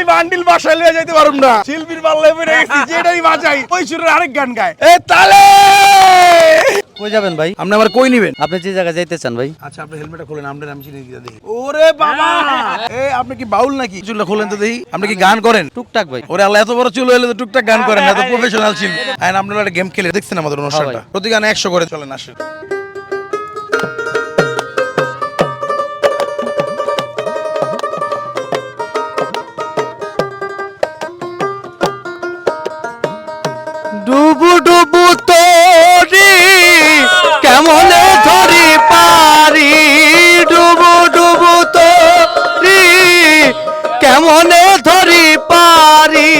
এই বান্ডিল বাসায় লিয়ে যেতে পারুম না। শিল্পীর পাল্লে পড়ে গেছি যেটাই বাজাই ওই সুরের আরেক গান গায়। এ তালে! কই যাবেন ভাই? আপনি আমার কই নিবেন? আপনি যে জায়গায় যাইতে চান ভাই। আচ্ছা আপনি হেলমেটটা খোলেন আমরা আমি চিনি দিয়ে দেখি। ওরে বাবা! এ আপনি কি বাউল নাকি? চুলটা খোলেন তো দেখি আপনি কি গান করেন? টুকটাক ভাই। ওরে আল্লাহ এত বড় চুল হইলে তো টুকটাক গান করেন এত প্রফেশনাল ছিল আইন আপনারা একটা গেম খেলে দেখছেন আমাদের অনুষ্ঠানটা। প্রতি গানে একশো করে চলেন আসেন। ডুবু ডুবু তোরি, কেমনে ধরি পারি? ডুবু ডুবু তোরি, কেমনে ধরি পারি?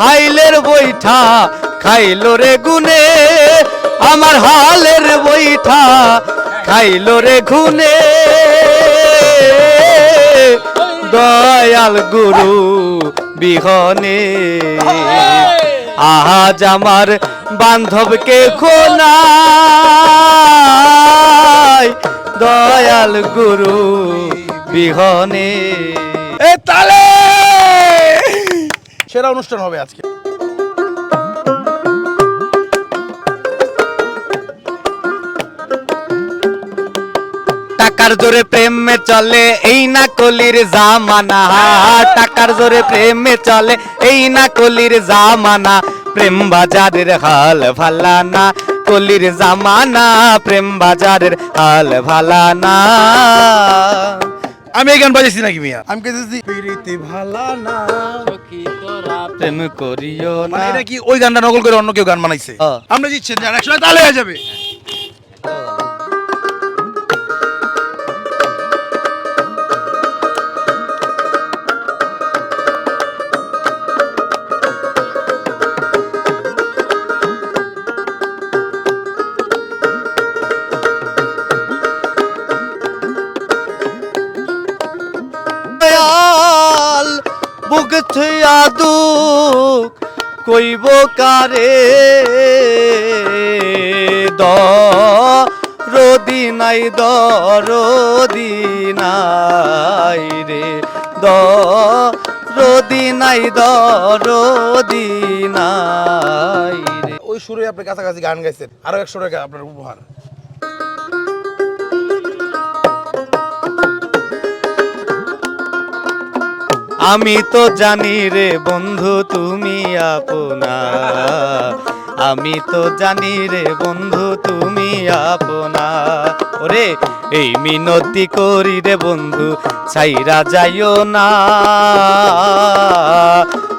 হাইলের বৈঠা খাইলো রে গুনে, আমার হালের বৈঠা খাইলো রে গুনে। দয়াল গুরু বিহনে আজ আমার বান্ধবকে খোনাই দয়াল গুরু বিহনে। তালে! সেরা অনুষ্ঠান হবে আজকে। টাকার জোরে প্রেমে চলে এই না কলির জামানা। টাকার জোরে প্রেমে চলে এই না কলির জামানা। প্রেম বাজারের হাল ভালানা কলির জামানা প্রেম বাজারের হাল ভালানা। আমি গান বাজাইছি নাকি মিয়া? আমি কেছি প্রীতি ভালা না প্রেম করিও না। মানে এটা কি ওই গানটা নকল করে অন্য কেউ গান বানাইছে। আমরা দিচ্ছেন যার একসময় তালে হয়ে যাবে। বুক থুয়া দুঃখ কইব কারে? দ রদি নাই দ রদি নাই রে। দ রদি নাই দ রদি নাই রে। ওই সুরে আপনি কাছাকাছি গান গাইছেন। আরও একশো টাকা আপনার উপহার। আমি তো জানি রে বন্ধু, তুমি আপনা। আমি তো জানি রে বন্ধু, তুমি আপনা। ওরে, এই মিনতি করি রে বন্ধু, ছাইরা যাইও না।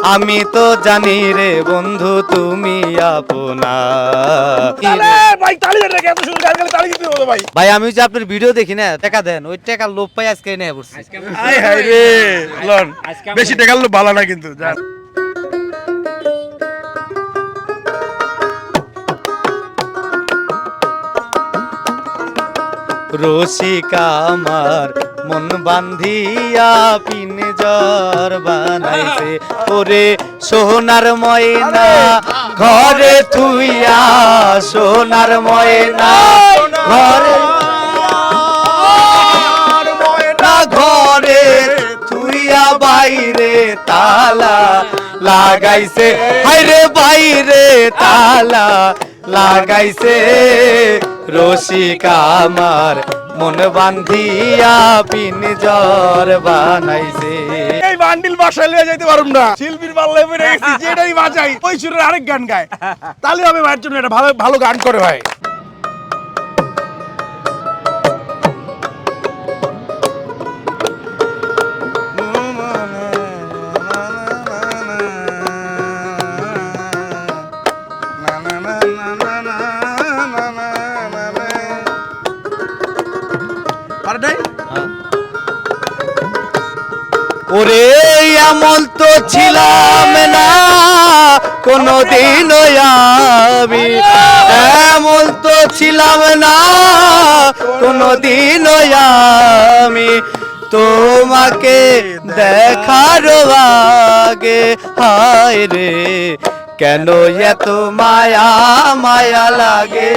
আমি তো জানি রে বন্ধু তুমি আপনা। ভাই তালি দেন নাকি এত সুন্দর গান তালি দিতে হবে ভাই। ভাই আমি যে আপনার ভিডিও দেখি না টাকা দেন ওই টাকা লোভ পাই আজকে নিয়ে পড়ছি। আয় রে লন বেশি টাকা হলে ভালো না কিন্তু যান। রসিকা আমার মন বান্ধিয়া পিন জ্বর বানাইছে। ওরে সোনার ময়না ঘরে থুইয়া সোনার ময়না ঘরে ঘরে থুইয়া বাইরে তালা লাগাইছে। হাইরে বাইরে তালা লাগাইছে। রসিকা আমার, মন বান্ধিয়া পিন জ্বর বানাইছে। এই বান্ডিল বাসায় লিয়ে যাইতে পারুম না। শিল্পীর পাল্লে পড়ে গেছি, যেটাই বাজাই ওই সুরের আরেক গান গায়। তাহলে হবে ভাইয়ের জন্য এটা ভালো ভালো গান করে ভাই। ওরে এমন তো ছিলাম না, কোনদিন আমি। এমন তো ছিলাম না, কোনদিন আমি। তোমাকে দেখার আগে, হায় রে, কেন এত মায়া মায়া লাগে?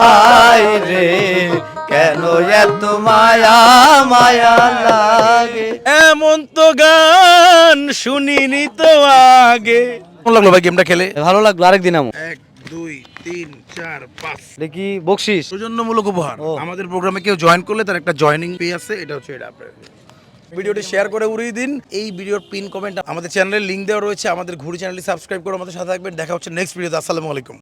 হায় রে কেন এত মায়া মায়া লাগে? এমন তো গান শুনিনি তো আগে। কেমন লাগল ভাই গেমটা খেলে? ভালো লাগল আরেকদিন আমো। এক দুই তিন চার পাঁচ। দেখি বকশিস? সৌজন্যমূলক উপহার। ও। আমাদের প্রোগ্রামে কেউ জয়েন করলে তার একটা জয়েনিং পে আছে এটা হচ্ছে এটা আপনার। ভিডিওটি শেয়ার করে উড়িয়ে দিন। এই ভিডিওর পিন কমেন্ট আমাদের চ্যানেলের লিংক দেওয়া রয়েছে। আমাদের ঘুরি চ্যানেলটি সাবস্ক্রাইব করে আমাদের সাথে থাকবেন। দেখা হচ্ছে নেক্সট ভিডিওতে আসসালামু আলাইকুম।